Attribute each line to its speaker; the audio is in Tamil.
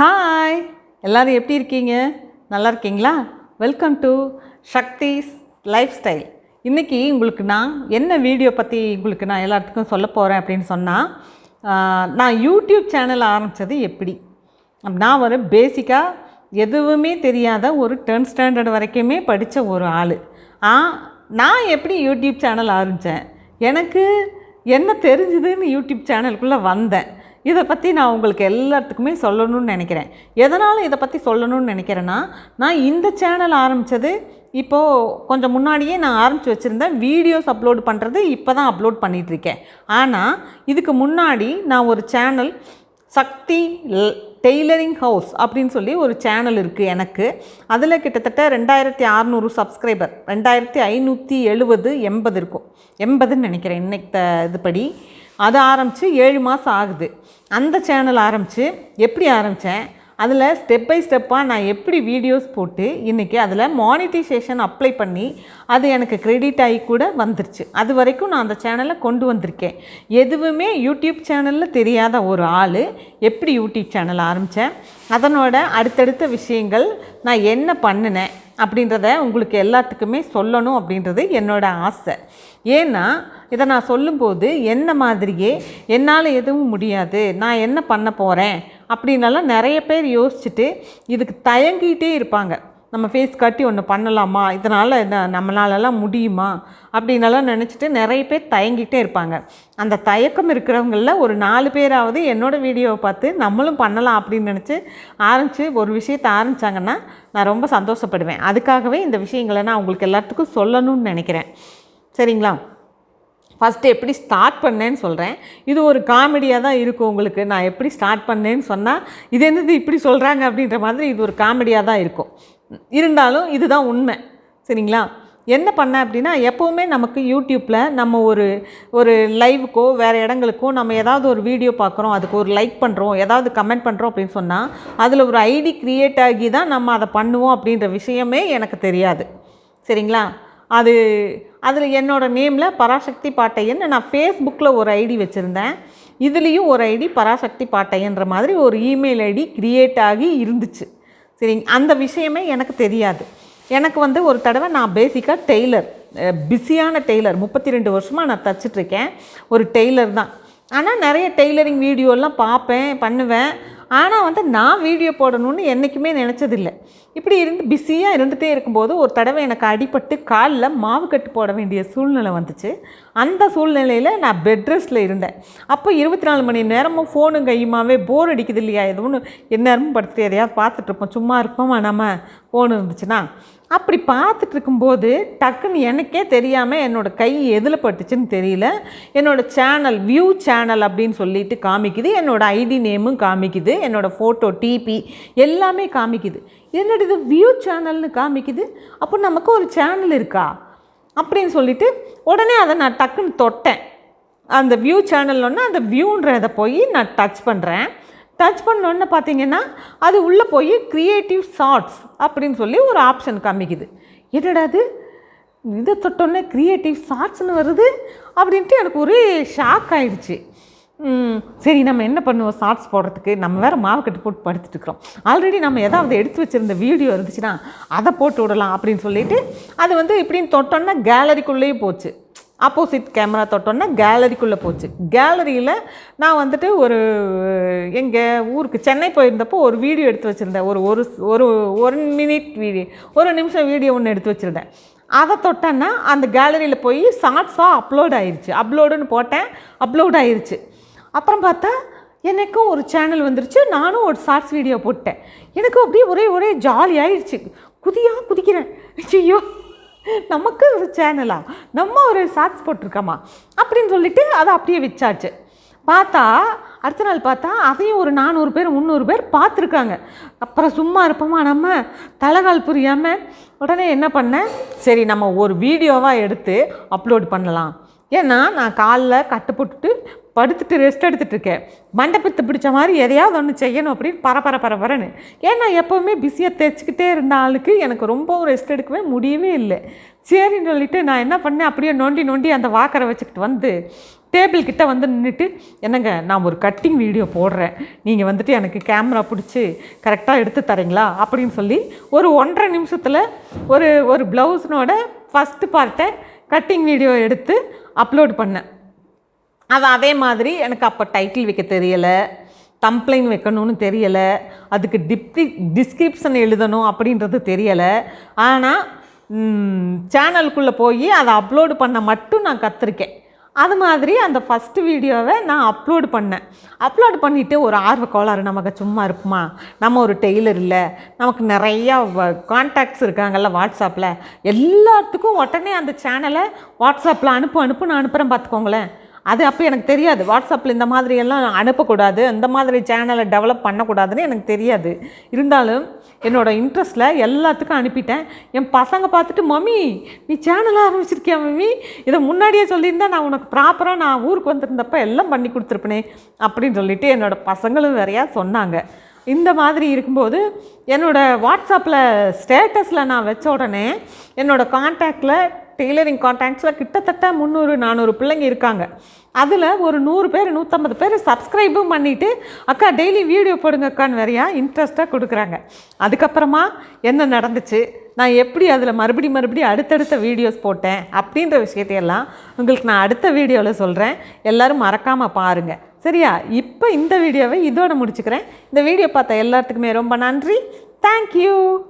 Speaker 1: ஹாய் எல்லோரும் எப்படி இருக்கீங்க நல்லா இருக்கீங்களா welcome to Sakthi's lifestyle இன்றைக்கி உங்களுக்கு நான் என்ன வீடியோ பற்றி உங்களுக்கு நான் எல்லாத்துக்கும் சொல்ல போகிறேன் அப்படின்னு சொன்னால் நான் யூடியூப் சேனல் ஆரம்பித்தது எப்படி நான் ஒரு பேசிக்காக எதுவுமே தெரியாத ஒரு டென்த் ஸ்டாண்டர்ட் வரைக்குமே படித்த ஒரு ஆள் ஆ நான் எப்படி யூடியூப் சேனல் ஆரம்பித்தேன் எனக்கு என்ன தெரிஞ்சுதுன்னு யூடியூப் சேனலுக்குள்ளே வந்தேன் இதை பற்றி நான் உங்களுக்கு எல்லாத்துக்குமே சொல்லணும்னு நினைக்கிறேன் எதனால் இதை பற்றி சொல்லணும்னு நினைக்கிறேன்னா நான் இந்த சேனல் ஆரம்பித்தது இப்போது கொஞ்சம் முன்னாடியே நான் ஆரம்பித்து வச்சுருந்தேன் வீடியோஸ் அப்லோடு பண்ணுறது இப்போ தான் அப்லோட் பண்ணிகிட்ருக்கேன் ஆனால் இதுக்கு முன்னாடி நான் ஒரு சேனல் சக்தி டெய்லரிங் ஹவுஸ் அப்படின்னு சொல்லி ஒரு சேனல் இருக்குது எனக்கு அதில் கிட்டத்தட்ட ரெண்டாயிரத்தி அறநூறு சப்ஸ்கிரைபர் ரெண்டாயிரத்தி ஐநூற்றி எழுபது எண்பது இருக்கும் எண்பதுன்னு நினைக்கிறேன் இன்னைக்கு இதுபடி அது ஆரம்பித்து ஏழு மாதம் ஆகுது அந்த சேனல் ஆரம்பித்து எப்படி ஆரம்பித்தேன் அதில் ஸ்டெப் பை ஸ்டெப்பாக நான் எப்படி வீடியோஸ் போட்டு இன்றைக்கி அதில் மானிட்டைசேஷன் அப்ளை பண்ணி அது எனக்கு க்ரெடிட் ஆகி கூட வந்துருச்சு அது வரைக்கும் நான் அந்த சேனலை கொண்டு வந்திருக்கேன் எதுவுமே யூடியூப் சேனலில் தெரியாத ஒரு ஆள் எப்படி யூடியூப் சேனல் ஆரம்பித்தேன் அதனோட அடுத்தடுத்த விஷயங்கள் நான் என்ன பண்ணினேன் அப்படின்றத உங்களுக்கு எல்லாத்துக்குமே சொல்லணும் அப்படின்றது என்னோட ஆசை ஏன்னா இதை நான் சொல்லும்போது என்ன மாதிரியே என்னால் எதுவும் முடியாது நான் என்ன பண்ண போகிறேன் அப்படின்னாலாம் நிறைய பேர் யோசிச்சுட்டு இதுக்கு தயங்கிட்டே இருப்பாங்க நம்ம ஃபேஸ் கட்டி ஒன்று பண்ணலாமா இதனால் என்ன நம்மளாலலாம் முடியுமா அப்படின்னலாம் நினச்சிட்டு நிறைய பேர் தயங்கிட்டே இருப்பாங்க அந்த தயக்கம் இருக்கிறவங்களில் ஒரு நாலு பேராவது என்னோடய வீடியோவை பார்த்து நம்மளும் பண்ணலாம் அப்படின்னு நினச்சி ஆரம்பித்து ஒரு விஷயத்தை ஆரம்பித்தாங்கன்னா நான் ரொம்ப சந்தோஷப்படுவேன் அதுக்காகவே இந்த விஷயங்களை நான் உங்களுக்கு எல்லாத்துக்கும் சொல்லணும்னு நினைக்கிறேன் சரிங்களா ஃபஸ்ட்டு எப்படி ஸ்டார்ட் பண்ணேன்னு சொல்கிறேன் இது ஒரு காமெடியாக தான் இருக்கும் உங்களுக்கு நான் எப்படி ஸ்டார்ட் பண்ணேன்னு சொன்னால் இது என்னது இப்படி சொல்கிறாங்க அப்படின்ற மாதிரி இது ஒரு காமெடியாக தான் இருக்கும் இருந்தாலும் இதுதான் உண்மை சரிங்களா என்ன பண்ணேன் அப்படின்னா எப்போவுமே நமக்கு யூடியூப்பில் நம்ம ஒரு ஒரு லைவுக்கோ வேறு இடங்களுக்கோ நம்ம ஏதாவது ஒரு வீடியோ பார்க்குறோம் அதுக்கு ஒரு லைக் பண்ணுறோம் ஏதாவது கமெண்ட் பண்ணுறோம் அப்படின்னு சொன்னால் அதில் ஒரு ஐடி க்ரியேட் ஆகி தான் நம்ம அதை பண்ணுவோம் அப்படின்ற விஷயமே எனக்கு தெரியாது சரிங்களா அது அதில் என்னோடய நேமில் பராசக்தி பாட்டையன்னு நான் ஃபேஸ்புக்கில் ஒரு ஐடி வச்சுருந்தேன் இதுலேயும் ஒரு ஐடி பராசக்தி பாட்டையன்ற மாதிரி ஒரு இமெயில் ஐடி க்ரியேட் ஆகி இருந்துச்சு சரி அந்த விஷயமே எனக்கு தெரியாது எனக்கு வந்து ஒரு தடவை நான் பேசிக்காக டெய்லர் பிஸியான டெய்லர் முப்பத்தி ரெண்டு வருஷமாக நான் தச்சிட்ருக்கேன் ஒரு டெய்லர் தான் ஆனால் நிறைய டெய்லரிங் வீடியோலாம் பார்ப்பேன் பண்ணுவேன் ஆனால் வந்து நான் வீடியோ போடணும்னு என்றைக்குமே நினச்சதில்லை இப்படி இருந்து பிஸியாக இருந்துகிட்டே இருக்கும்போது ஒரு தடவை எனக்கு அடிபட்டு காலில் மாவு கட்டு போட வேண்டிய சூழ்நிலை வந்துச்சு அந்த சூழ்நிலையில் நான் பெட் ரெஸ்ட்டில் இருந்தேன் அப்போ இருபத்தி நாலு மணி நேரமும் ஃபோனும் கையுமாவே போர் அடிக்குது இல்லையா எதுவும் எந்நேரமும் படுத்துட்டு எதையாவது பார்த்துட்ருப்போம் சும்மா இருப்போமா நம்ம ஃபோன் இருந்துச்சுன்னா அப்படி பார்த்துட்டு இருக்கும்போது டக்குன்னு எனக்கே தெரியாமல் என்னோடய கை எதில் பட்டுச்சுன்னு தெரியல என்னோடய சேனல் வியூ சேனல் அப்படின்னு சொல்லிட்டு காமிக்குது என்னோடய ஐடி நேமும் காமிக்குது என்னோடய ஃபோட்டோ டிபி எல்லாமே காமிக்குது என்னோட இது வியூ சேனல்னு காமிக்குது அப்போ நமக்கு ஒரு சேனல் இருக்கா அப்படின்னு சொல்லிவிட்டு உடனே அதை நான் டக்குன்னு தொட்டேன் அந்த வியூ சேனல்னா அந்த வியூன்றதை போய் நான் டச் பண்ணுறேன் டச் பண்ணோன்னு பார்த்தீங்கன்னா அது உள்ளே போய் க்ரியேட்டிவ் ஷார்ட்ஸ் அப்படின்னு சொல்லி ஒரு ஆப்ஷன் காமிக்குது என்னடாது இதை தொட்டோன்னே க்ரியேட்டிவ் ஷார்ட்ஸ்னு வருது அப்படின்ட்டு எனக்கு ஒரு ஷாக் ஆகிடுச்சு சரி நம்ம என்ன பண்ணுவோம் ஷார்ட்ஸ் போடுறதுக்கு நம்ம வேறு மாவு கட்டு போட்டு படுத்துட்டு இருக்கிறோம் ஆல்ரெடி நம்ம ஏதாவது எடுத்து வச்சுருந்த வீடியோ இருந்துச்சுன்னா அதை போட்டு விடலாம் அப்படின்னு சொல்லிட்டு அது வந்து இப்படின்னு தொட்டோன்னா கேலரிக்குள்ளேயே போச்சு ஆப்போசிட் கேமரா தொட்டோன்னே கேலரிக்குள்ளே போச்சு கேலரியில் நான் வந்துட்டு ஒரு எங்கள் ஊருக்கு சென்னை போயிருந்தப்போ ஒரு வீடியோ எடுத்து வச்சுருந்தேன் ஒரு ஒரு ஒரு ஒரு மினிட் வீடியோ ஒரு நிமிஷம் வீடியோ ஒன்று எடுத்து வச்சுருந்தேன் அதை தொட்டேன்னா அந்த கேலரியில் போய் ஷார்ட்ஸாக அப்லோட் ஆயிடுச்சு அப்லோடுன்னு போட்டேன் அப்லோட் ஆயிடுச்சு அப்புறம் பார்த்தா எனக்கும் ஒரு சேனல் வந்துருச்சு நானும் ஒரு ஷார்ட்ஸ் வீடியோ போட்டேன் எனக்கும் அப்படியே ஒரே ஒரே ஜாலி ஆயிடுச்சு குதியாக குதிக்கிறேன் ஐயோ நமக்கு ஒரு சேனலா நம்ம ஒரு ஷார்ட்ஸ் போட்டிருக்கோமா அப்படின்னு சொல்லிட்டு அதை அப்படியே வச்சாச்சு பார்த்தா அடுத்த நாள் பார்த்தா அதையும் ஒரு நானூறு பேர் முந்நூறு பேர் பார்த்துருக்காங்க அப்புறம் சும்மா இருப்போமா நம்ம தலைகால் புரியாமல் உடனே என்ன பண்ணேன் சரி நம்ம ஒரு வீடியோவாக எடுத்து அப்லோட் பண்ணலாம் ஏன்னா நான் காலில் கட்டுப்பட்டுட்டு படுத்துட்டு ரெஸ்ட் எடுத்துகிட்டு இருக்கேன் மண்டபத்தை பிடிச்ச மாதிரி எதையாவது ஒன்று செய்யணும் அப்படின்னு பர பரபரன்னு ஏன்னா எப்போவுமே பிஸியாக தைச்சிக்கிட்டே இருந்த ஆளுக்கு எனக்கு ரொம்பவும் ரெஸ்ட் எடுக்கவே முடியவே இல்லை சரின்னு சொல்லிவிட்டு நான் என்ன பண்ணேன் அப்படியே நோண்டி நோண்டி அந்த வாக்கரை வச்சுக்கிட்டு வந்து டேபிள் கிட்டே வந்து நின்றுட்டு என்னங்க நான் ஒரு கட்டிங் வீடியோ போடுறேன் நீங்கள் வந்துட்டு எனக்கு கேமரா பிடிச்சி கரெக்டாக எடுத்து தரீங்களா அப்படின்னு சொல்லி ஒரு ஒன்றரை நிமிஷத்தில் ஒரு ஒரு ப்ளவுஸ்னோட ஃபஸ்ட்டு பார்ட்டை கட்டிங் வீடியோ எடுத்து அப்லோட் பண்ணேன் அது அதே மாதிரி எனக்கு அப்போ டைட்டில் வைக்க தெரியலை கம்ப்ளைண்ட் வைக்கணும்னு தெரியலை அதுக்கு டிப்டி டிஸ்கிரிப்ஷன் எழுதணும் அப்படின்றது தெரியலை ஆனால் சேனலுக்குள்ளே போய் அதை அப்லோடு பண்ண மட்டும் நான் கற்றுருக்கேன் அது மாதிரி அந்த ஃபஸ்ட்டு வீடியோவை நான் அப்லோடு பண்ணேன் அப்லோடு பண்ணிவிட்டு ஒரு ஆர்வ கோளாறு நமக்கு சும்மா இருக்குமா நம்ம ஒரு டெய்லர் இல்லை நமக்கு நிறையா கான்டாக்ட்ஸ் இருக்காங்கல்ல வாட்ஸ்அப்பில் எல்லாத்துக்கும் உடனே அந்த சேனலை வாட்ஸ்அப்பில் அனுப்பு அனுப்பு நான் அனுப்புகிறேன் பார்த்துக்கோங்களேன் அது அப்போ எனக்கு தெரியாது வாட்ஸ்அப்பில் இந்த மாதிரியெல்லாம் அனுப்பக்கூடாது இந்த மாதிரி சேனலை டெவலப் பண்ணக்கூடாதுன்னு எனக்கு தெரியாது இருந்தாலும் என்னோடய இன்ட்ரெஸ்ட்டில் எல்லாத்துக்கும் அனுப்பிட்டேன் என் பசங்க பார்த்துட்டு மம்மி நீ சேனல் ஆரம்பிச்சிருக்கியா மம்மி இதை முன்னாடியே சொல்லியிருந்தா நான் உனக்கு ப்ராப்பராக நான் ஊருக்கு வந்திருந்தப்ப எல்லாம் பண்ணி கொடுத்துருப்பனே அப்படின்னு சொல்லிவிட்டு என்னோடய பசங்களும் வேறையாக சொன்னாங்க இந்த மாதிரி இருக்கும்போது என்னோடய வாட்ஸ்அப்பில் ஸ்டேட்டஸில் நான் வச்ச உடனே என்னோடய காண்டாக்டில் டெய்லரிங் கான்டாக்ட்ஸில் கிட்டத்தட்ட முந்நூறு நானூறு பிள்ளைங்க இருக்காங்க அதில் ஒரு நூறு பேர் நூற்றம்பது பேர் சப்ஸ்கிரைபும் பண்ணிவிட்டு அக்கா டெய்லி வீடியோ போடுங்க அக்கான்னு நிறையா இன்ட்ரெஸ்ட்டாக கொடுக்குறாங்க அதுக்கப்புறமா என்ன நடந்துச்சு நான் எப்படி அதில் மறுபடி மறுபடி அடுத்தடுத்த வீடியோஸ் போட்டேன் அப்படின்ற விஷயத்தையெல்லாம் உங்களுக்கு நான் அடுத்த வீடியோவில் சொல்கிறேன் எல்லோரும் மறக்காமல் பாருங்கள் சரியா இப்போ இந்த வீடியோவை இதோடு முடிச்சுக்கிறேன் இந்த வீடியோ பார்த்த எல்லாத்துக்குமே ரொம்ப நன்றி தேங்க்யூ